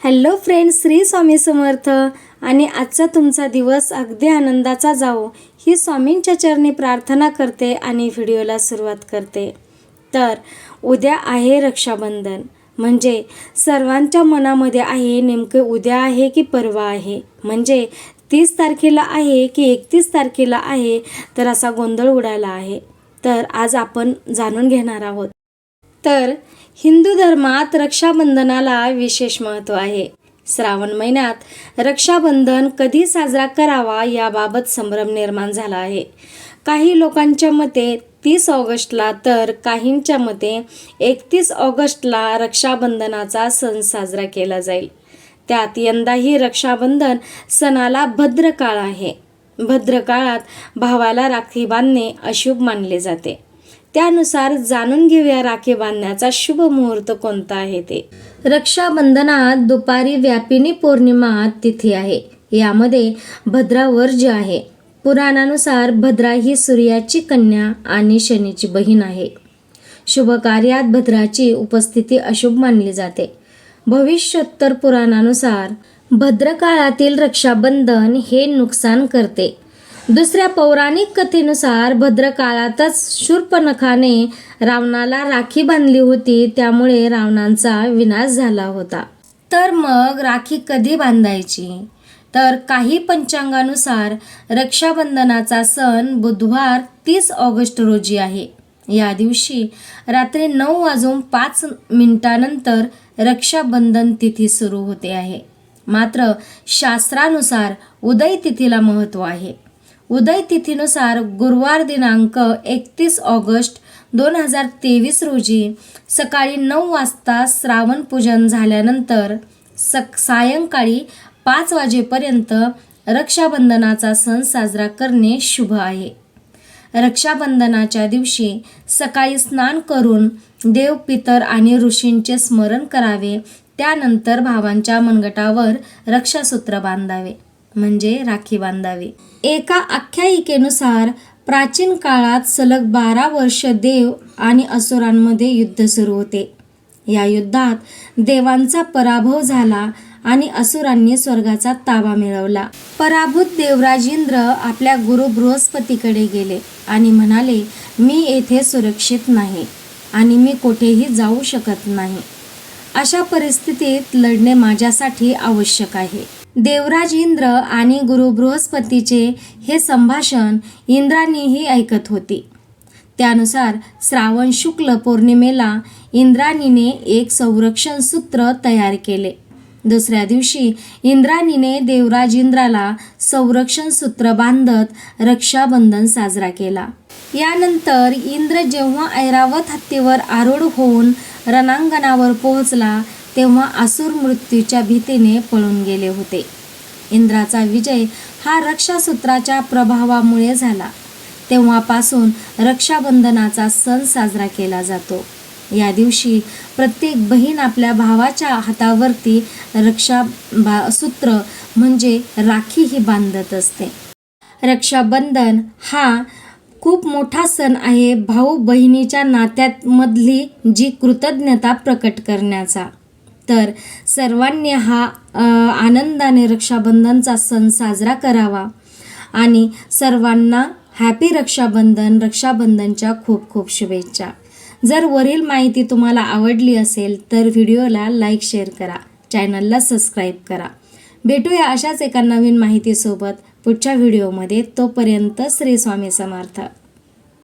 Hello friends Shri Swami Samarth. आणि आजचा तुमचा दिवस अगदी आनंदाचा जावो. ही स्वामींच्या चरणी प्रार्थना करते आणि व्हिडिओला सुरुवात करते. तर उद्या आहे रक्षाबंधन. म्हणजे सर्वांच्या मनामध्ये आहे नेमके उद्या आहे की परवा आहे? म्हणजे तीस तारखेला आहे की एकतीस तारखेला आहे? तर असा गोंधळ उडाला आहे. तर आज आपण जाणून घेणार आहोत. तर हिंदू धर्मात रक्षाबंधनाला विशेष महत्त्व आहे. श्रावण महिन्यात रक्षाबंधन कधी साजरा करावा याबाबत संभ्रम निर्माण झाला आहे. काही लोकांच्या मते तीस ऑगस्टला तर काहींच्या मते एकतीस ऑगस्टला रक्षाबंधनाचा सण साजरा केला जाईल. त्यात यंदाही रक्षाबंधन सणाला भद्र काळ आहे. भद्र काळात भावाला राखी बांधणे अशुभ मानले जाते. त्यानुसार जाणून घेऊया राखी बांधण्याचा शुभ मुहूर्त कोणता आहे ते. रक्षाबंधनात दुपारी व्यापिनी पौर्णिमा तिथी आहे. यामध्ये भद्रा वर्ज आहे पुराणानुसार भद्रा ही सूर्याची कन्या आणि शनीची बहीण आहे. शुभ कार्यात भद्राची उपस्थिती अशुभ मानली जाते. भविष्योत्तर पुराणानुसार भद्रकाळातील रक्षाबंधन हे नुकसान करते. दुसऱ्या पौराणिक कथेनुसार भद्रकाळातच शूर्पणखाने रावणाला राखी बांधली होती त्यामुळे रावणांचा विनाश झाला होता. तर मग राखी कधी बांधायची? तर काही पंचांगानुसार रक्षाबंधनाचा सण बुधवार तीस ऑगस्ट रोजी आहे. या दिवशी रात्री नऊ वाजून पाच मिनिटानंतर रक्षाबंधन तिथी सुरू होते आहे. मात्र शास्त्रानुसार उदय तिथीला महत्त्व आहे. उदय तिथीनुसार गुरुवार दिनांक एकतीस ऑगस्ट दोन हजार तेवीस रोजी सकाळी नऊ वाजता श्रावण पूजन झाल्यानंतर सक सायंकाळी पाच वाजेपर्यंत रक्षाबंधनाचा सण साजरा करणे शुभ आहे. रक्षाबंधनाच्या दिवशी सकाळी स्नान करून देव पितर आणि ऋषींचे स्मरण करावे. त्यानंतर भावांच्या मनगटावर रक्षासूत्र बांधावे. म्हणजे राखी बांधावी. एका आख्यायिकेनुसार प्राचीन काळात सलग बारा वर्ष देव आणि असुरांमध्ये युद्ध सुरू होते. या युद्धात देवांचा पराभव झाला आणि असुरांनी स्वर्गाचा ताबा मिळवला. पराभूत देवराज इंद्र आपल्या गुरु बृहस्पतीकडे गेले आणि म्हणाले मी येथे सुरक्षित नाही आणि मी कुठेही जाऊ शकत नाही. अशा परिस्थितीत लढणे माझ्यासाठी आवश्यक आहे. देवराज इंद्र आणि गुरु बृहस्पतीचे हे संभाषण इंद्राणीही ऐकत होती. त्यानुसार श्रावण शुक्ल पौर्णिमेला इंद्राणीने एक संरक्षण सूत्र तयार केले. दुसऱ्या दिवशी इंद्राणीने देवराज इंद्राला संरक्षण सूत्र बांधत रक्षाबंधन साजरा केला. यानंतर इंद्र जेव्हा ऐरावत हत्तीवर आरूढ होऊन रणांगणावर पोहोचला तेव्हा असुर मृत्यूच्या भीतीने पळून गेले होते. इंद्राचा विजय हा रक्षासूत्राच्या प्रभावामुळे झाला. तेव्हापासून रक्षाबंधनाचा सण साजरा केला जातो. या दिवशी प्रत्येक बहीण आपल्या भावाच्या हातावरती रक्षा बा सूत्र म्हणजे राखी ही बांधत असते. रक्षाबंधन हा खूप मोठा सण आहे भाऊ बहिणीच्या नात्यामधली जी कृतज्ञता प्रकट करण्याचा. तर सर्वांनी हा आनंदाने रक्षाबंधनचा सण साजरा करावा. आणि सर्वांना हॅपी रक्षाबंधन रक्षाबंधनच्या खूप खूप शुभेच्छा. जर वरील माहिती तुम्हाला आवडली असेल तर व्हिडिओला लाईक शेअर करा. चॅनलला सबस्क्राईब करा. भेटूया अशाच एका नवीन माहितीसोबत पुढच्या व्हिडिओमध्ये. तोपर्यंत श्री स्वामी समर्थ.